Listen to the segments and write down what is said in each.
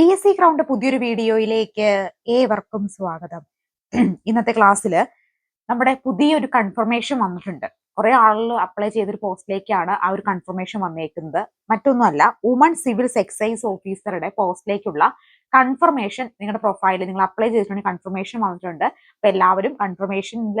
P S C crowned പുതിയൊരു വീഡിയോയിലേക്ക് ഏവർക്കും സ്വാഗതം. ഇന്നത്തെ ക്ലാസ്സിൽ നമ്മുടെ പുതിയൊരു കൺഫർമേഷൻ വന്നിട്ടുണ്ട്. കുറെ ആളുകൾ അപ്ലൈ ചെയ്തൊരു പോസ്റ്റിലേക്കാണ് ആ ഒരു കൺഫർമേഷൻ വന്നേക്കുന്നത്. മറ്റൊന്നുമല്ല വുമൺ സിവിൽ എക്സൈസ് ഓഫീസറുടെ പോസ്റ്റിലേക്കുള്ള കൺഫർമേഷൻ നിങ്ങളുടെ പ്രൊഫൈലിൽ നിങ്ങൾ അപ്ലൈ ചെയ്തിട്ടുണ്ടെങ്കിൽ കൺഫർമേഷൻ വന്നിട്ടുണ്ട്. അപ്പൊ എല്ലാവരും കൺഫർമേഷനിൽ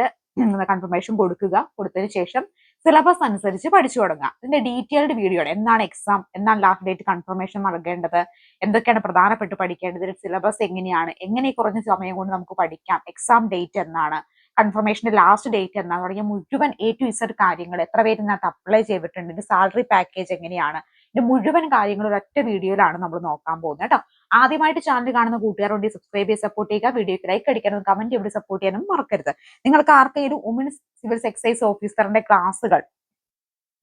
കൺഫർമേഷൻ കൊടുക്കുക. കൊടുത്തതിന് ശേഷം സിലബസ് അനുസരിച്ച് പഠിച്ചു തുടങ്ങുക ഇതിന്റെ ഡീറ്റെയിൽഡ് വീഡിയോ ആണ്. എന്താണ് എക്സാം എന്നാണ് ലാസ്റ്റ് ഡേറ്റ് കൺഫർമേഷൻ നൽകേണ്ടത്? എന്തൊക്കെയാണ് പ്രധാനപ്പെട്ട് പഠിക്കേണ്ടത്? സിലബസ് എങ്ങനെയാണ്? എങ്ങനെ കുറഞ്ഞ സമയം കൊണ്ട് നമുക്ക് പഠിക്കാം? എക്സാം ഡേറ്റ് എന്നാണ്. കൺഫർമേഷന്റെ ലാസ്റ്റ് ഡേറ്റ് എന്നാണ്. തുടങ്ങിയ മുഴുവൻ എ ടു ഇസഡ് കാര്യങ്ങൾ എത്ര പേര് ഇതിനകത്ത് അപ്ലൈ ചെയ്തിട്ടുണ്ട്? സാലറി പാക്കേജ് എങ്ങനെയാണ്? ഇതിന്റെ മുഴുവൻ കാര്യങ്ങൾ ഒരൊറ്റ വീഡിയോയിലാണ് നമ്മൾ നോക്കാൻ പോകുന്നത് കേട്ടോ. ആദ്യമായിട്ട് ചാനൽ കാണുന്ന കൂട്ടുകാരുണ്ടെങ്കിൽ സബ്സ്ക്രൈബ് ചെയ്ത് സപ്പോർട്ട് ചെയ്യുക വീഡിയോക്ക് ലൈക്ക് അടിക്കാനും കമന്റ് ഇവിടെ സപ്പോർട്ട് ചെയ്യാനും മറക്കരുത്. നിങ്ങൾക്ക് ആർക്കെങ്കിലും വുമൻസ് സിവിൽ എക്സൈസ് ഓഫീസറിന്റെ ക്ലാസ്സുകൾ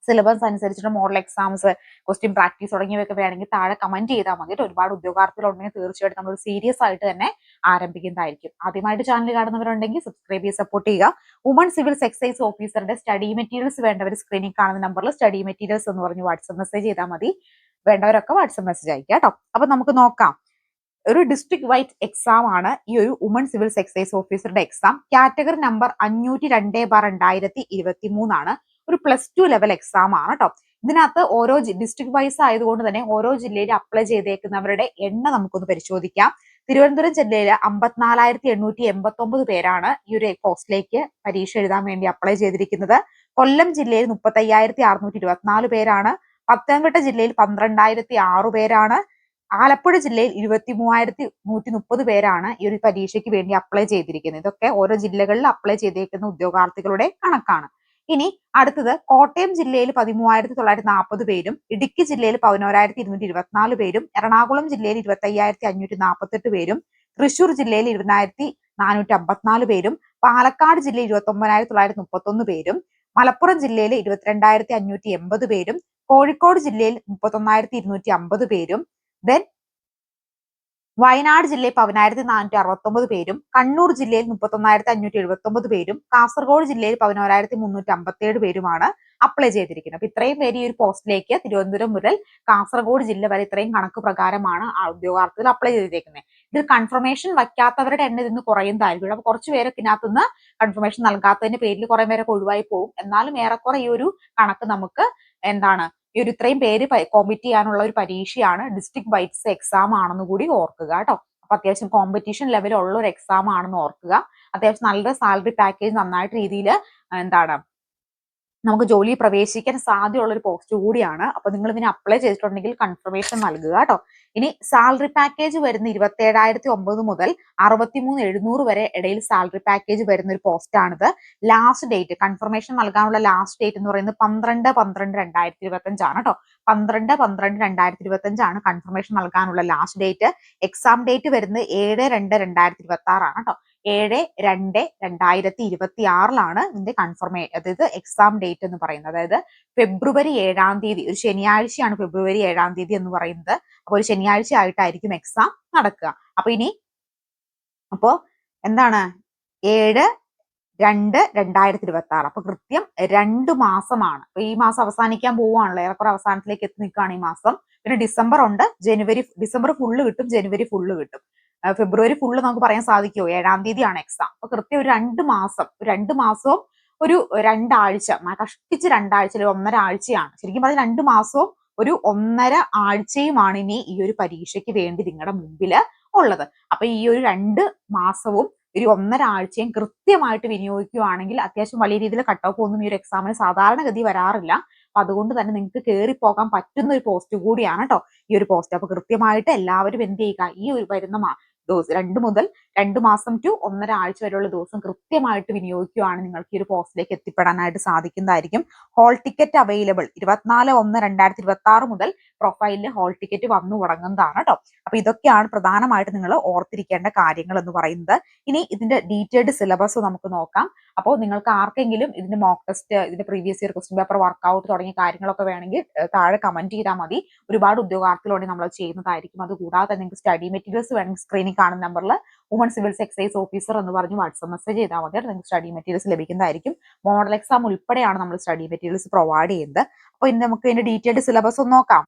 സിലബസ് അനുസരിച്ചിട്ട് മോഡൽ എക്സാംസ് ക്വസ്റ്റ്യൻ പ്രാക്ടീസ് തുടങ്ങിയവയൊക്കെ വേണമെങ്കിൽ താഴെ കമന്റ് ചെയ്താൽ മതി ഒരുപാട് ഉദ്യോഗാർത്ഥികളുണ്ടെങ്കിൽ തീർച്ചയായിട്ടും നമ്മൾ സീരിയസ് ആയിട്ട് തന്നെ ആരംഭിക്കുന്നതായിരിക്കും. ആദ്യമായിട്ട് ചാനൽ കാണുന്നവരുണ്ടെങ്കിൽ സബ്സ്ക്രൈബ് ചെയ്ത് സപ്പോർട്ട് ചെയ്യുക. വുമൺ സിവിൽ എക്സൈസ് ഓഫീസറുടെ സ്റ്റഡി മെറ്റീരിയൽസ് വേണ്ടവർ സ്ക്രീനിൽ കാണുന്ന നമ്പറിൽ സ്റ്റഡി മെറ്റീരിയൽസ് എന്ന് പറഞ്ഞ് വാട്സപ്പ് മെസ്സേജ് ചെയ്താൽ മതി. വേണ്ടവരൊക്കെ വാട്സപ്പ് മെസ്സേജ് അയക്കുക കേട്ടോ. അപ്പൊ നമുക്ക് നോക്കാം. ഒരു ഡിസ്ട്രിക്ട് വൈഡ് എക്സാം ആണ് ഈ ഒരു വുമൺ സിവിൽ എക്സൈസ് ഓഫീസറുടെ എക്സാം കാറ്റഗറി നമ്പർ അഞ്ഞൂറ്റി രണ്ട് ബാർ രണ്ടായിരത്തി ഇരുപത്തി മൂന്നാണ് ഒരു പ്ലസ് ടു ലെവൽ എക്സാം ആണ് കേട്ടോ ഇതിനകത്ത് ഓരോ ഡിസ്ട്രിക്ട് വൈസ് ആയതുകൊണ്ട് തന്നെ ഓരോ ജില്ലയിൽ അപ്ലൈ ചെയ്തേക്കുന്നവരുടെ എണ്ണ നമുക്കൊന്ന് പരിശോധിക്കാം. തിരുവനന്തപുരം ജില്ലയിൽ അമ്പത്തിനാലായിരത്തി എണ്ണൂറ്റി എൺപത്തി ഒമ്പത് പേരാണ് ഈ ഒരു പോസ്റ്റിലേക്ക് പരീക്ഷ എഴുതാൻ വേണ്ടി അപ്ലൈ ചെയ്തിരിക്കുന്നത്. കൊല്ലം ജില്ലയിൽ മുപ്പത്തി അയ്യായിരത്തി അറുന്നൂറ്റി ഇരുപത്തിനാല് പേരാണ്. പത്തനംതിട്ട ജില്ലയിൽ പന്ത്രണ്ടായിരത്തി ആറു പേരാണ്. ആലപ്പുഴ ജില്ലയിൽ ഇരുപത്തി മൂവായിരത്തി നൂറ്റി മുപ്പത് പേരാണ് ഈ ഒരു പരീക്ഷയ്ക്ക് വേണ്ടി അപ്ലൈ ചെയ്തിരിക്കുന്നത്. ഇതൊക്കെ ഓരോ ജില്ലകളിൽ അപ്ലൈ ചെയ്തേക്കുന്ന ഉദ്യോഗാർത്ഥികളുടെ കണക്കാണ്. ഇനി അടുത്തത് കോട്ടയം ജില്ലയിൽ പതിമൂവായിരത്തി തൊള്ളായിരത്തി നാൽപ്പത് പേരും ഇടുക്കി ജില്ലയിൽ പതിനോരായിരത്തി ഇരുന്നൂറ്റി ഇരുപത്തിനാല് പേരും എറണാകുളം ജില്ലയിൽ ഇരുപത്തി അയ്യായിരത്തി അഞ്ഞൂറ്റി നാൽപ്പത്തെട്ട് പേരും തൃശൂർ ജില്ലയിൽ ഇരുപതിനായിരത്തി നാനൂറ്റി അമ്പത്തിനാല് പേരും പാലക്കാട് ജില്ലയിൽ ഇരുപത്തി ഒമ്പതിനായിരത്തി തൊള്ളായിരത്തി മുപ്പത്തൊന്ന് പേരും മലപ്പുറം ജില്ലയിൽ ഇരുപത്തിരണ്ടായിരത്തി അഞ്ഞൂറ്റി എൺപത് പേരും കോഴിക്കോട് ജില്ലയിൽ മുപ്പത്തൊന്നായിരത്തി ഇരുന്നൂറ്റി അമ്പത് പേരും ദെൻ വയനാട് ജില്ലയിൽ പതിനായിരത്തി നാനൂറ്റി അറുപത്തൊമ്പത് പേരും കണ്ണൂർ ജില്ലയിൽ മുപ്പത്തൊന്നായിരത്തി അഞ്ഞൂറ്റി എഴുപത്തി ഒമ്പത് പേരും കാസർഗോഡ് ജില്ലയിൽ പതിനോരായിരത്തി മുന്നൂറ്റി അമ്പത്തിയേഴ് പേരുമാണ് അപ്ലൈ ചെയ്തിരിക്കുന്നത്. അപ്പൊ ഇത്രയും പേര് ഈ ഒരു പോസ്റ്റിലേക്ക് തിരുവനന്തപുരം മുതൽ കാസർഗോഡ് ജില്ല വരെ ഇത്രയും കണക്ക് പ്രകാരമാണ് ഉദ്യോഗാർത്ഥികൾ അപ്ലൈ ചെയ്തിരിക്കുന്നത്. ഇതിൽ കൺഫർമേഷൻ വയ്ക്കാത്തവരുടെ എണ്ണം ഇതിന് കുറയുന്നതായിരിക്കും. അപ്പൊ കുറച്ച് പേരൊക്കെ ഇതിനകത്തുനിന്ന് കൺഫർമേഷൻ നൽകാത്തതിന്റെ പേരിൽ കുറെ പേരൊക്കെ ഒഴിവായി പോകും. എന്നാലും ഏറെക്കുറെ ഈ ഒരു കണക്ക് നമുക്ക് എന്താണ് ഈ ഒരു ഇത്രയും പേര് കോമ്പറ്റ് ചെയ്യാനുള്ള ഒരു പരീക്ഷയാണ് ഡിസ്ട്രിക്ട് വൈറ്റ്സ് എക്സാം ആണെന്ന് കൂടി ഓർക്കുക കേട്ടോ. അപ്പൊ അത്യാവശ്യം കോമ്പറ്റീഷൻ ലെവലുള്ള ഒരു എക്സാം ആണെന്ന് ഓർക്കുക. അത്യാവശ്യം നല്ല സാലറി പാക്കേജ് നന്നായിട്ട് രീതിയിൽ എന്താണ് നമുക്ക് ജോലി പ്രവേശിക്കാൻ സാധ്യതയുള്ള ഒരു പോസ്റ്റ് കൂടിയാണ്. അപ്പൊ നിങ്ങൾ ഇതിന് അപ്ലൈ ചെയ്തിട്ടുണ്ടെങ്കിൽ കൺഫർമേഷൻ നൽകുക കേട്ടോ. ഇനി സാലറി പാക്കേജ് വരുന്ന ഇരുപത്തി ഏഴായിരത്തി ഒമ്പത് മുതൽ അറുപത്തിമൂന്ന് എഴുന്നൂറ് വരെ ഇടയിൽ സാലറി പാക്കേജ് വരുന്ന ഒരു പോസ്റ്റ് ആണിത്. ലാസ്റ്റ് ഡേറ്റ് കൺഫർമേഷൻ നൽകാനുള്ള ലാസ്റ്റ് ഡേറ്റ് എന്ന് പറയുന്നത് പന്ത്രണ്ട് പന്ത്രണ്ട് രണ്ടായിരത്തി ഇരുപത്തി അഞ്ചാണ് കേട്ടോ. പന്ത്രണ്ട് പന്ത്രണ്ട് രണ്ടായിരത്തി ഇരുപത്തി അഞ്ചാണ് കൺഫർമേഷൻ നൽകാനുള്ള ലാസ്റ്റ് ഡേറ്റ് എക്സാം ഡേറ്റ് വരുന്നത് ഏഴ് രണ്ട് രണ്ടായിരത്തി ഇരുപത്തി ആറാണ് കേട്ടോ. ഏഴ് രണ്ട് രണ്ടായിരത്തി ഇരുപത്തി ആറിലാണ് ഇതിന്റെ കൺഫർമേ അതായത് എക്സാം ഡേറ്റ് എന്ന് പറയുന്നത്. അതായത് ഫെബ്രുവരി ഏഴാം തീയതി ഒരു ശനിയാഴ്ചയാണ് ഫെബ്രുവരി ഏഴാം തീയതി എന്ന് പറയുന്നത്. അപ്പൊ ഒരു ശനിയാഴ്ച ആയിട്ടായിരിക്കും എക്സാം നടക്കുക. അപ്പൊ ഇനി അപ്പോ എന്താണ്? ഏഴ് രണ്ട് രണ്ടായിരത്തി ഇരുപത്തി ആറ് അപ്പൊ കൃത്യം രണ്ട് മാസമാണ്. അപ്പൊ ഈ മാസം അവസാനിക്കാൻ പോവുകയാണല്ലോ. ഏറെക്കുറെ അവസാനത്തിലേക്ക് എത്തി നിൽക്കുകയാണ് ഈ മാസം. പിന്നെ ഡിസംബർ ഉണ്ട് ജനുവരി ഡിസംബർ ഫുള്ള് കിട്ടും ജനുവരി ഫുള്ള് കിട്ടും. ഫെബ്രുവരി ഫുള്ള് നമുക്ക് പറയാൻ സാധിക്കുമോ ഏഴാം തീയതിയാണ് എക്സാം അപ്പൊ കൃത്യം ഒരു രണ്ട് മാസം രണ്ട് മാസവും ഒരു രണ്ടാഴ്ച കഷ്ടിച്ച് രണ്ടാഴ്ച അല്ലെങ്കിൽ ഒന്നര ആഴ്ചയാണ്. ശരിക്കും പറഞ്ഞാൽ രണ്ട് മാസവും ഒരു ഒന്നര ആഴ്ചയുമാണ് ഇനി ഈ ഒരു പരീക്ഷയ്ക്ക് വേണ്ടി നിങ്ങളുടെ മുമ്പിൽ ഉള്ളത്. അപ്പൊ ഈ ഒരു രണ്ട് മാസവും ഒരു ഒന്നര ആഴ്ചയും കൃത്യമായിട്ട് വിനിയോഗിക്കുകയാണെങ്കിൽ അത്യാവശ്യം വലിയ രീതിയിൽ കട്ട് ഓഫ് ഒന്നും ഈ ഒരു എക്സാമിന് സാധാരണഗതി വരാറില്ല. അപ്പൊ അതുകൊണ്ട് തന്നെ നിങ്ങൾക്ക് കയറി പോകാൻ പറ്റുന്ന ഒരു പോസ്റ്റ് കൂടിയാണ് കേട്ടോ ഈ ഒരു പോസ്റ്റ് അപ്പൊ കൃത്യമായിട്ട് എല്ലാവരും എന്ത് ചെയ്യുക? ഈ ഒരു വരുന്ന ദിവസം രണ്ട് മുതൽ രണ്ട് മാസം ടു ഒന്നര ആഴ്ച വരെയുള്ള ദിവസം കൃത്യമായിട്ട് വിനിയോഗിക്കുകയാണ് നിങ്ങൾക്ക് ഈ ഒരു പോസ്റ്റിലേക്ക് എത്തിപ്പെടാനായിട്ട് സാധിക്കുന്നതായിരിക്കും. ഹോൾ ടിക്കറ്റ് അവൈലബിൾ ഇരുപത്തിനാല് ഒന്ന് രണ്ടായിരത്തി ഇരുപത്തി ആറ് മുതൽ പ്രൊഫൈലിൽ ഹോൾ ടിക്കറ്റ് വന്നു തുടങ്ങുന്നതാണ് കേട്ടോ അപ്പൊ ഇതൊക്കെയാണ് പ്രധാനമായിട്ട് നിങ്ങൾ ഓർത്തിരിക്കേണ്ട കാര്യങ്ങൾ എന്ന് പറയുന്നത്. ഇനി ഇതിന്റെ ഡീറ്റെയിൽഡ് സിലബസ് നമുക്ക് നോക്കാം. അപ്പോൾ നിങ്ങൾക്ക് ആർക്കെങ്കിലും ഇതിന്റെ മോക്ക് ടെസ്റ്റ് ഇതിന്റെ previous year question paper workout തുടങ്ങിയ കാര്യങ്ങളൊക്കെ വേണമെങ്കിൽ താഴെ കമന്റ് ചെയ്താൽ മതി. ഒരുപാട് ഉദ്യോഗാർത്ഥികളോടെ നമ്മൾ ചെയ്യുന്നതായിരിക്കും. അതുകൂടാതെ നിങ്ങൾക്ക് സ്റ്റഡി മെറ്റീരിയൽസ് വേണമെങ്കിൽ സ്ക്രീനിൽ കാണുന്ന നമ്പറിൽ വുമൺ സിവിൽ എക്സൈസ് ഓഫീസർ എന്ന് പറഞ്ഞ് വാട്സപ്പ് മെസ്സേജ് ചെയ്താൽ മതി നിങ്ങൾക്ക് സ്റ്റഡി മെറ്റീരിയൽസ് ലഭിക്കുന്നതായിരിക്കും. മോഡൽ എക്സാം ഉൾപ്പെടെയാണ് നമ്മൾ സ്റ്റഡി മെറ്റീരിയൽസ് പ്രൊവൈഡ് ചെയ്യുന്നത്. അപ്പോൾ ഇന്ന് നമുക്ക് ഇതിന്റെ ഡീറ്റെയിൽഡ് സിലബസ് ഒന്ന് നോക്കാം.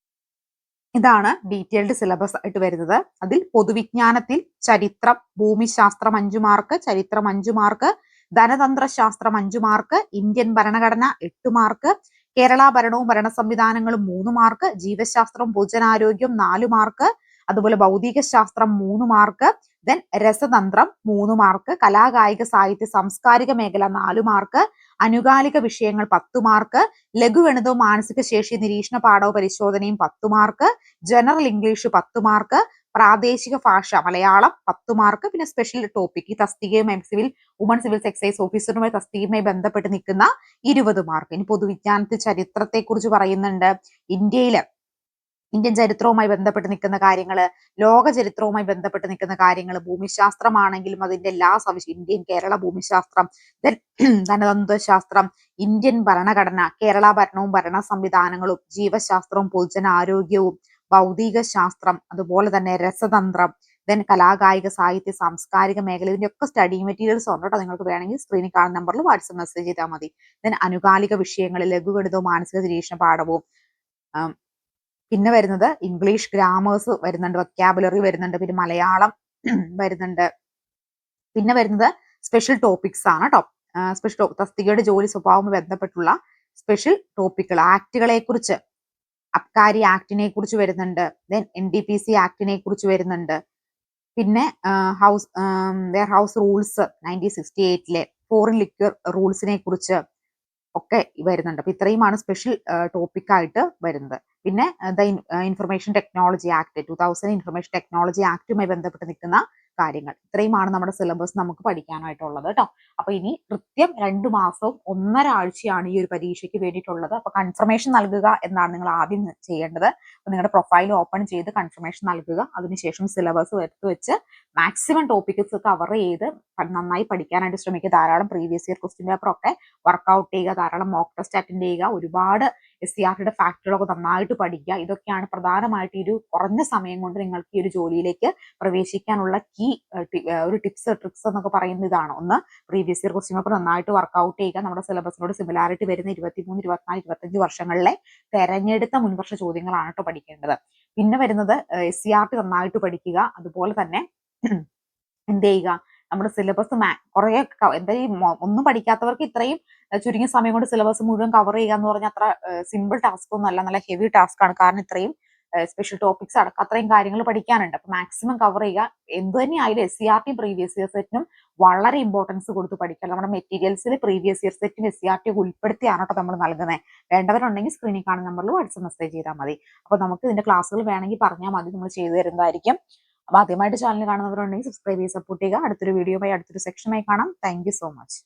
ഇതാണ് ഡീറ്റെയിൽഡ് സിലബസ് ആയിട്ട് വരുന്നത്. അതിൽ പൊതുവിജ്ഞാനത്തിൽ ചരിത്രം ഭൂമിശാസ്ത്രം അഞ്ചു മാർക്ക് ചരിത്രം അഞ്ചു മാർക്ക് ധനതന്ത്രശാസ്ത്രം അഞ്ചു മാർക്ക് ഇന്ത്യൻ ഭരണഘടന എട്ട് മാർക്ക് കേരള ഭരണവും ഭരണ സംവിധാനങ്ങളും മൂന്ന് മാർക്ക് ജീവശാസ്ത്രം പൊതുജനാരോഗ്യം നാല് മാർക്ക് അതുപോലെ ഭൗതിക ശാസ്ത്രം മൂന്ന് മാർക്ക് ദെൻ രസതന്ത്രം മൂന്ന് മാർക്ക് കലാകായിക സാഹിത്യ സാംസ്കാരിക മേഖല നാല് മാർക്ക് അനുകാലിക വിഷയങ്ങൾ പത്ത് മാർക്ക് ലഘുഗണിതവും മാനസിക ശേഷി നിരീക്ഷണ പാഠവും പരിശോധനയും പത്ത് മാർക്ക് ജനറൽ ഇംഗ്ലീഷ് പത്ത് മാർക്ക് പ്രാദേശിക ഭാഷ മലയാളം പത്ത് മാർക്ക് പിന്നെ സ്പെഷ്യൽ ടോപ്പിക് ഈ തസ്തികയും M civil woman civil excise ഓഫീസറുമായി തസ്തികയുമായി ബന്ധപ്പെട്ട് നിൽക്കുന്ന ഇരുപത് മാർക്ക് ഇനി പൊതുവിജ്ഞാനത്തിൽ ചരിത്രത്തെ കുറിച്ച് പറയുന്നുണ്ട്. ഇന്ത്യയിൽ ഇന്ത്യൻ ചരിത്രവുമായി ബന്ധപ്പെട്ട് നിൽക്കുന്ന കാര്യങ്ങൾ ലോക ചരിത്രവുമായി ബന്ധപ്പെട്ട് നിൽക്കുന്ന കാര്യങ്ങൾ ഭൂമിശാസ്ത്രമാണെങ്കിലും അതിന്റെ എല്ലാ സവിശേഷ ഇന്ത്യൻ കേരള ഭൂമിശാസ്ത്രം ധനതന്ത്രശാസ്ത്രം ഇന്ത്യൻ ഭരണഘടന കേരള ഭരണവും ഭരണ സംവിധാനങ്ങളും ജീവശാസ്ത്രവും പൊതുജനാരോഗ്യവും ഭൗതിക ശാസ്ത്രം അതുപോലെ തന്നെ രസതന്ത്രം ദെൻ കലാകായിക സാഹിത്യ സാംസ്കാരിക മേഖല ഇതിന്റെ ഒക്കെ സ്റ്റഡി മെറ്റീരിയൽസ് ഉണ്ട് നിങ്ങൾക്ക് വേണമെങ്കിൽ സ്ക്രീനിൽ കാണുന്ന നമ്പറിൽ വാട്സപ്പ് മെസ്സേജ് ചെയ്താൽ മതി. ദെൻ അനുകാലിക വിഷയങ്ങളിൽ ലഘുഗണിതവും മാനസിക നിരീക്ഷണ പാഠവും പിന്നെ വരുന്നത് ഇംഗ്ലീഷ് ഗ്രാമേഴ്സ് വരുന്നുണ്ട് വൊക്കാബുലറി വരുന്നുണ്ട് പിന്നെ മലയാളം വരുന്നുണ്ട്. പിന്നെ വരുന്നത് സ്പെഷ്യൽ ടോപ്പിക്സ് ആണ് കേട്ടോ സ്പെഷ്യൽ തസ്തികയുടെ ജോലി സ്വഭാവവുമായി ബന്ധപ്പെട്ടുള്ള സ്പെഷ്യൽ ടോപ്പിക്കുകൾ ആക്ടുകളെ കുറിച്ച് അബ്കാരി ആക്ടിനെ കുറിച്ച് വരുന്നുണ്ട്. Then N D P C ആക്ടിനെ കുറിച്ച് വരുന്നുണ്ട്. പിന്നെ house ware house rules nineteen sixty എയ്റ്റിലെ foreign liquor റൂൾസിനെ കുറിച്ച് ഒക്കെ വരുന്നുണ്ട്. അപ്പൊ ഇത്രയുമാണ് സ്പെഷ്യൽ ടോപ്പിക്കായിട്ട് വരുന്നത്. പിന്നെ the information technology act two thousand information technology ആക്ടുമായി ബന്ധപ്പെട്ട് നിൽക്കുന്ന കാര്യങ്ങൾ. ഇത്രയുമാണ് നമ്മുടെ സിലബസ് നമുക്ക് പഠിക്കാനായിട്ടുള്ളത് കേട്ടോ അപ്പൊ ഇനി കൃത്യം രണ്ടു മാസവും ഒന്നര ആഴ്ചയാണ് ഈ ഒരു പരീക്ഷയ്ക്ക് വേണ്ടിയിട്ടുള്ളത്. അപ്പൊ കൺഫർമേഷൻ നൽകുക എന്നാണ് നിങ്ങൾ ആദ്യം ചെയ്യേണ്ടത്. അപ്പൊ നിങ്ങളുടെ പ്രൊഫൈൽ ഓപ്പൺ ചെയ്ത് കൺഫർമേഷൻ നൽകുക. അതിനുശേഷം സിലബസ് എടുത്തു വെച്ച് മാക്സിമം ടോപ്പിക്സ് കവർ ചെയ്ത് നന്നായി പഠിക്കാനായിട്ട് ശ്രമിക്കുക. ധാരാളം പ്രീവിയസ് ഇയർ ക്വസ്റ്റ്യൻ പേപ്പർ ഒക്കെ വർക്ക്ഔട്ട് ചെയ്യുക ധാരാളം മോക്ക് ടെസ്റ്റ് അറ്റൻഡ് ചെയ്യുക ഒരുപാട് എസ് സി ആർ ടിയുടെ ഫാക്ടറുകളൊക്കെ നന്നായിട്ട് പഠിക്കുക. ഇതൊക്കെയാണ് പ്രധാനമായിട്ട് ഈ ഒരു കുറഞ്ഞ സമയം കൊണ്ട് നിങ്ങൾക്ക് ഈ ഒരു ജോലിയിലേക്ക് പ്രവേശിക്കാനുള്ള കീ ഒരു ടിപ്സ് ട്രിക്സ് എന്നൊക്കെ പറയുന്ന ഇതാണ്. ഒന്ന് പ്രീവിയസ് ഇയർ ക്വസ്റ്റ്യൻ പേപ്പർ നന്നായിട്ട് വർക്ക്ഔട്ട് ചെയ്യുക. നമ്മുടെ സിലബസിനോട് സിമിലാരിറ്റി വരുന്ന ഇരുപത്തിമൂന്ന് ഇരുപത്തിനാല് ഇരുപത്തഞ്ച് വർഷങ്ങളിലെ തെരഞ്ഞെടുത്ത മുൻവർഷ ചോദ്യങ്ങളാണ് കേട്ടോ പഠിക്കേണ്ടത്. പിന്നെ വരുന്നത് എസ് സി ആർ ടി നന്നായിട്ട് പഠിക്കുക. അതുപോലെ തന്നെ എന്ത് ചെയ്യുക? നമ്മുടെ സിലബസ് കുറെ എന്താ ഈ ഒന്നും പഠിക്കാത്തവർക്ക് ഇത്രയും ചുരുങ്ങിയ സമയം കൊണ്ട് സിലബസ് മുഴുവൻ കവർ ചെയ്യുക എന്ന് പറഞ്ഞാൽ അത്ര സിമ്പിൾ ടാസ്ക് ഒന്നും അല്ല. നല്ല ഹെവി ടാസ്ക് ആണ്. കാരണം ഇത്രയും സ്പെഷ്യൽ ടോപ്പിക്സ് അടക്കം അത്രയും കാര്യങ്ങൾ പഠിക്കാനുണ്ട്. അപ്പൊ മാക്സിമം കവർ ചെയ്യുക. എന്ത് തന്നെ ആയാലും S C R T previous year സെറ്റിനും വളരെ ഇമ്പോർട്ടൻസ് കൊടുത്ത് പഠിക്കുക നമ്മുടെ മെറ്റീരിയൽസിൽ പ്രീവിയസ് ഇയർ സെറ്റും എസ് സി ആർ ടി ഉൾപ്പെടുത്തിയാണ് കേട്ടോ നമ്മൾ നൽകുന്നത് വേണ്ടവരുണ്ടെങ്കിൽ സ്ക്രീനിൽ കാണുന്ന നമ്പറിൽ വാട്സപ്പ് മെസ്സേജ് ചെയ്താൽ മതി. അപ്പൊ നമുക്ക് ഇതിന്റെ ക്ലാസ്സുകൾ വേണമെങ്കിൽ പറഞ്ഞാൽ മതി. നമ്മൾ ചെയ്തു തരുന്നതായിരിക്കും. അപ്പൊ ആദ്യമായിട്ട് ചാനൽ കാണുന്നവരുണ്ടെങ്കിൽ സബ്സ്ക്രൈബ് ചെയ്ത് സപ്പോർട്ട് ചെയ്യുക. അടുത്തൊരു വീഡിയോ ആയി അടുത്തൊരു സെക്ഷനായി കാണാം. Thank so much